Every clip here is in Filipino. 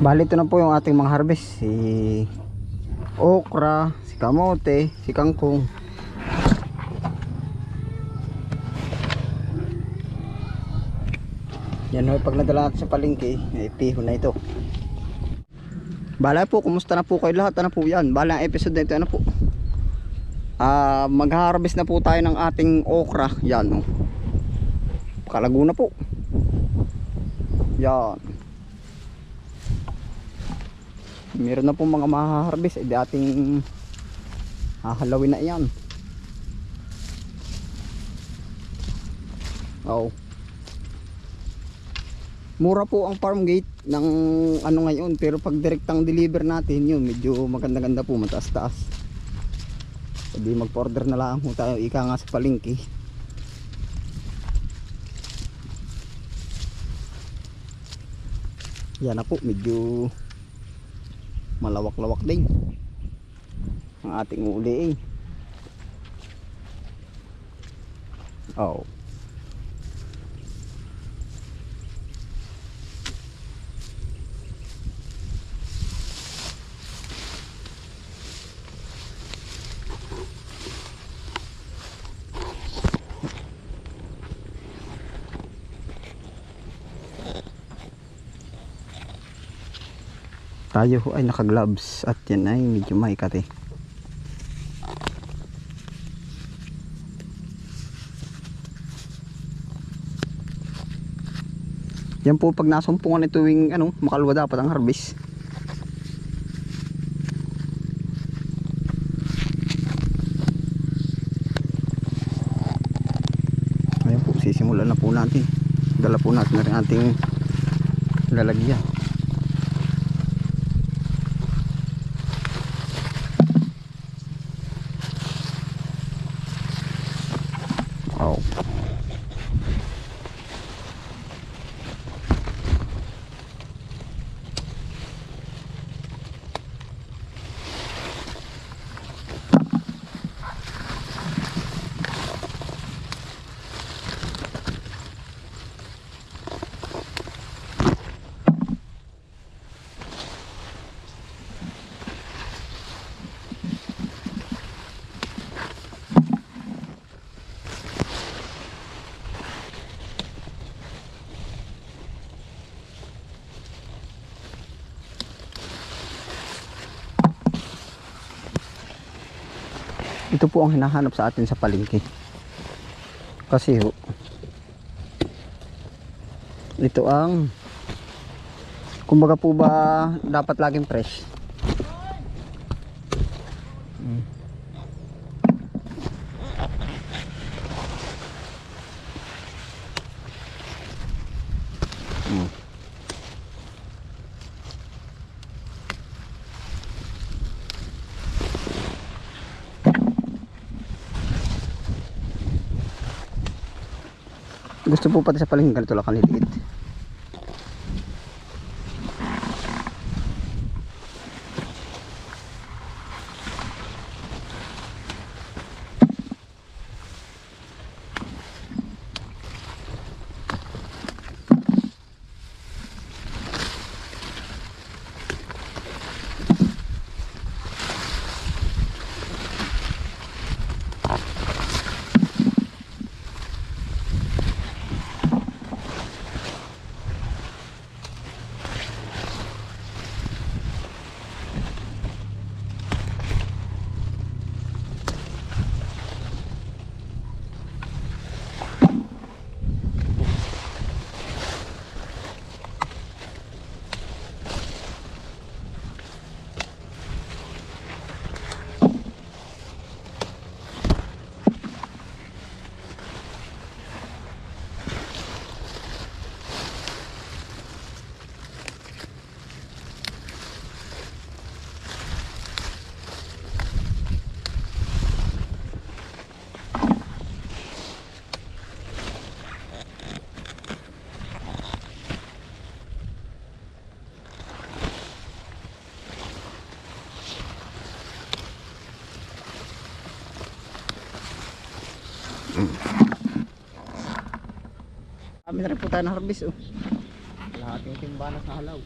Bali ito na po yung ating mga harvest. Si okra, si kamote, si kangkong. Yan ho, pag nadala sa palengke, eh, piho na ito. Bala po, kumusta na po kayo lahat? Ano po yan? Bala episode na ito, ano po? Ah, mag-harvest na po tayo ng ating okra. Yan, oh. Kalago na po. Yan. Meron na po mga mahaharvest. Eh, ating hahalawin na yan. Oh. Mura po ang farm gate ng ano ngayon pero pag direktang deliver natin yun medyo maganda-ganda po mataas-taas. Sabi mag-order na lang po tayo ika nga sa palengke. Yan na po medyo malawak-lawak din ang ating uli eh. Oh. Tayo ay naka-gloves at yan ay medyo maikat eh. Yan po pag nasumpungan ito tuwing ano, makalwa dapat ang harvest. Ayan po, sisimulan na po natin. Dala po natin na ating lalagyan. Oh. Ito po ang hinahanap sa atin sa palengke. Kasi ho, ito ang kumbaga po ba dapat laging fresh. Gusto po pati sa palengke ganito lang kaliliit. Kami na rin tayo ng harvest oh. Lahating timba na sa halaw.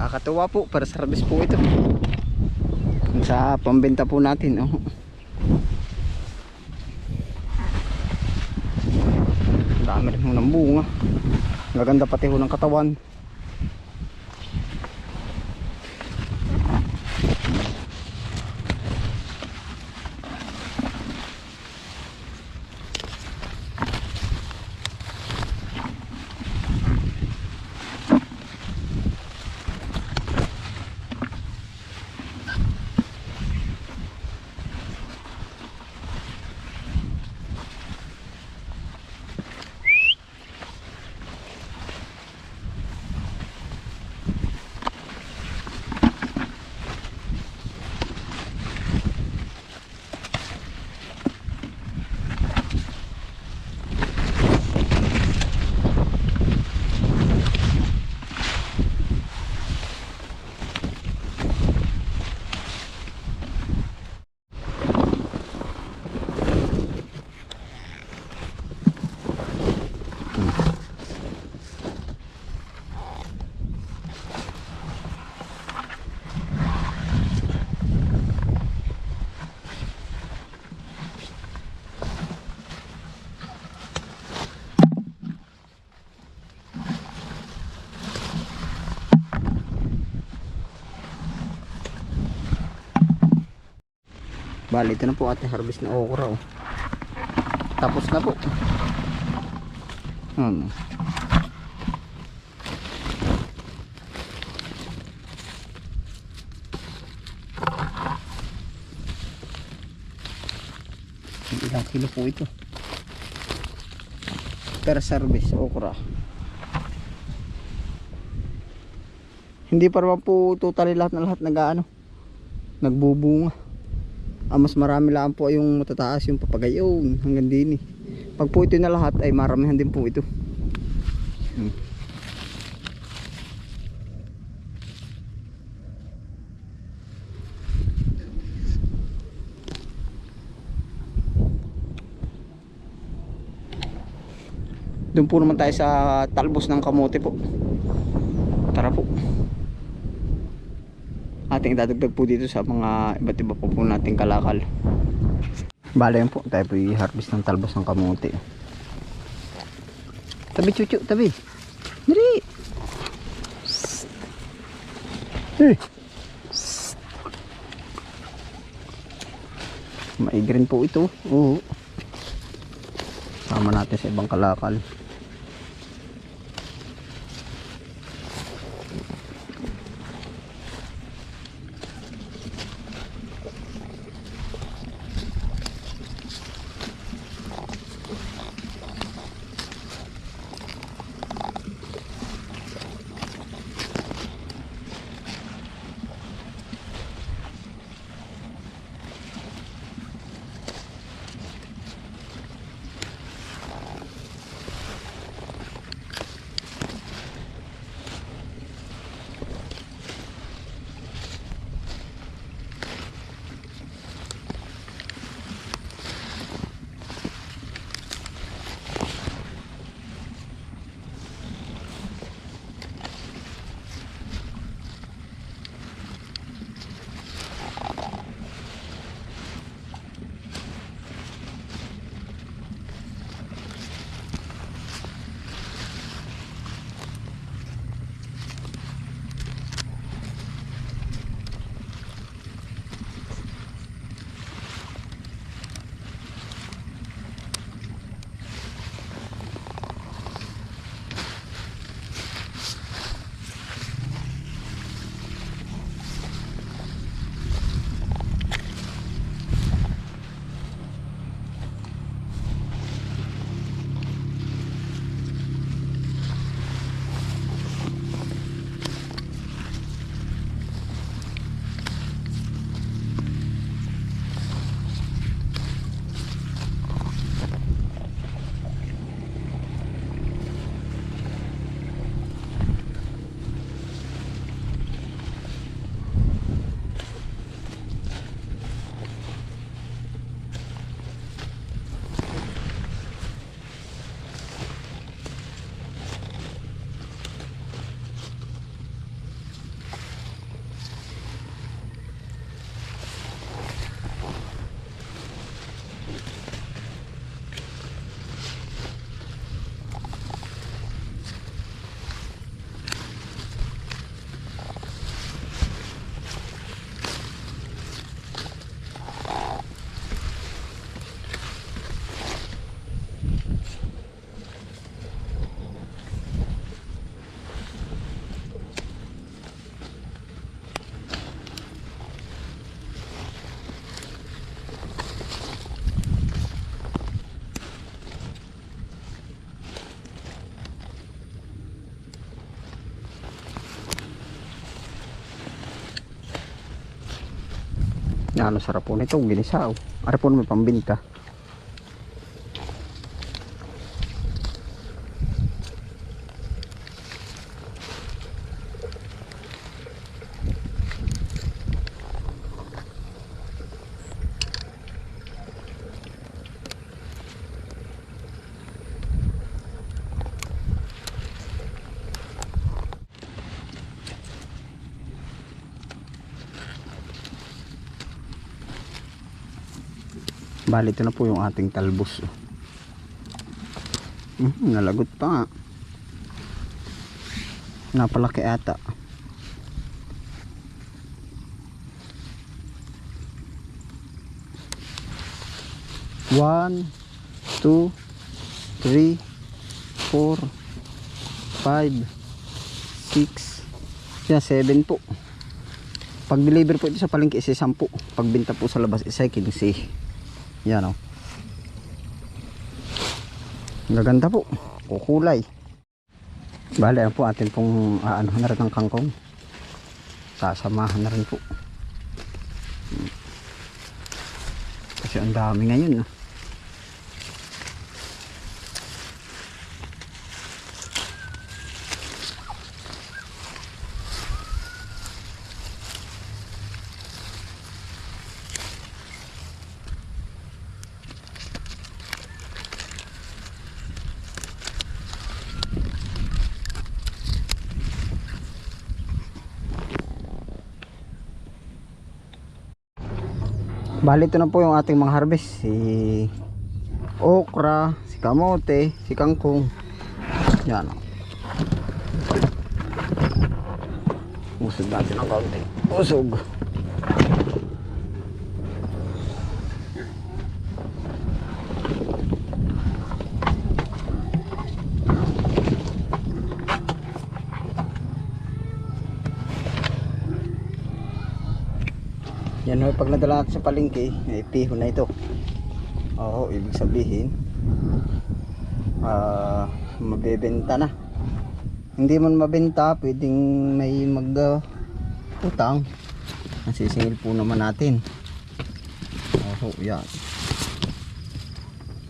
Kakatuwa po para harvest po ito. Sa pambenta po natin. Oh. Dami rin ng bunga. Gaganda pati ho ng katawan. Bali, ito na po ating harvest na okra. Oh. Tapos na po. Hmm. Ilang kilo po ito. Per service okra. Hindi pa po totally lahat na lahat nag ano, nagbubunga. Ah, mas marami lang po yung matataas yung papagayon hanggang din eh. Pag po ito na lahat ay maramihan din po ito. Hmm. Doon po naman tayo sa talbos ng kamote po. Tara po. Ating dadagdag po dito sa mga iba't iba po po nating kalakal. Bale yan po, tayo po i-harvest ng talbos ng kamote. Tabi chuchu, tabi. Dali. Eh. Maigrin po ito. Oo. Sama natin sa ibang kalakal. Yan, ano sarap po nito, ginisaw. Ari po may pambinta. Bali, ito na po yung ating talbos. Hmm, nalagot pa nga. Napalaki ata. One, two, three, four, five, six, yeah, seven po. Pag deliver po ito sa palengke, isa sampu. Pag binta po sa labas, isa 15. Yan o. Ang gaganda po. Kukulay. Bale, ano po atin pong aano na rin ng kangkong. Sasamahan na rin po. Hmm. Kasi ang dami ngayon. No? Bali ito na po yung ating mga harvest. Si okra, si kamote, si kangkong. Yan. Usog natin ng kaunti. Usog. Yan ho, pag nadala natin sa palengke, eh, piho na ito. Oo, ibig sabihin, ah, mabebenta na. Hindi man mabenta, pwedeng may mag ah, utang. Nasisingil po naman natin. Oo, yan.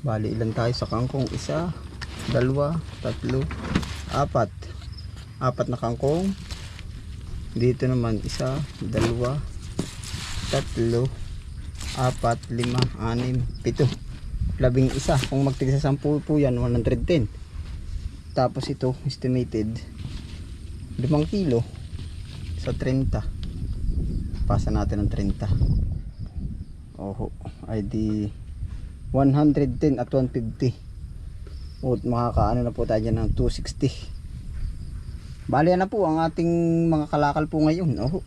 Bali, ilan tayo sa kangkong? Isa, dalawa, tatlo, apat. Apat na kangkong. Dito naman, isa, dalawa, tatlo, apat, lima, anim, pito, labing isa. Kung magtigisa sampu po yan, 110. Tapos ito, estimated, 5 kilo sa 30. Pasa natin ng 30. Oho, ay di 110 at 150. O, makakaano na po tayo dyan ng 260. Bali na po ang ating mga kalakal po ngayon. Oho.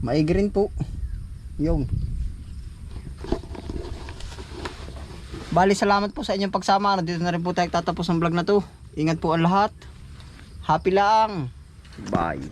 Maigi rin po. Yung. Bali, salamat po sa inyong pagsama. Dito na rin po tayo tatapos ang vlog na to. Ingat po ang lahat. Happy lang. Bye.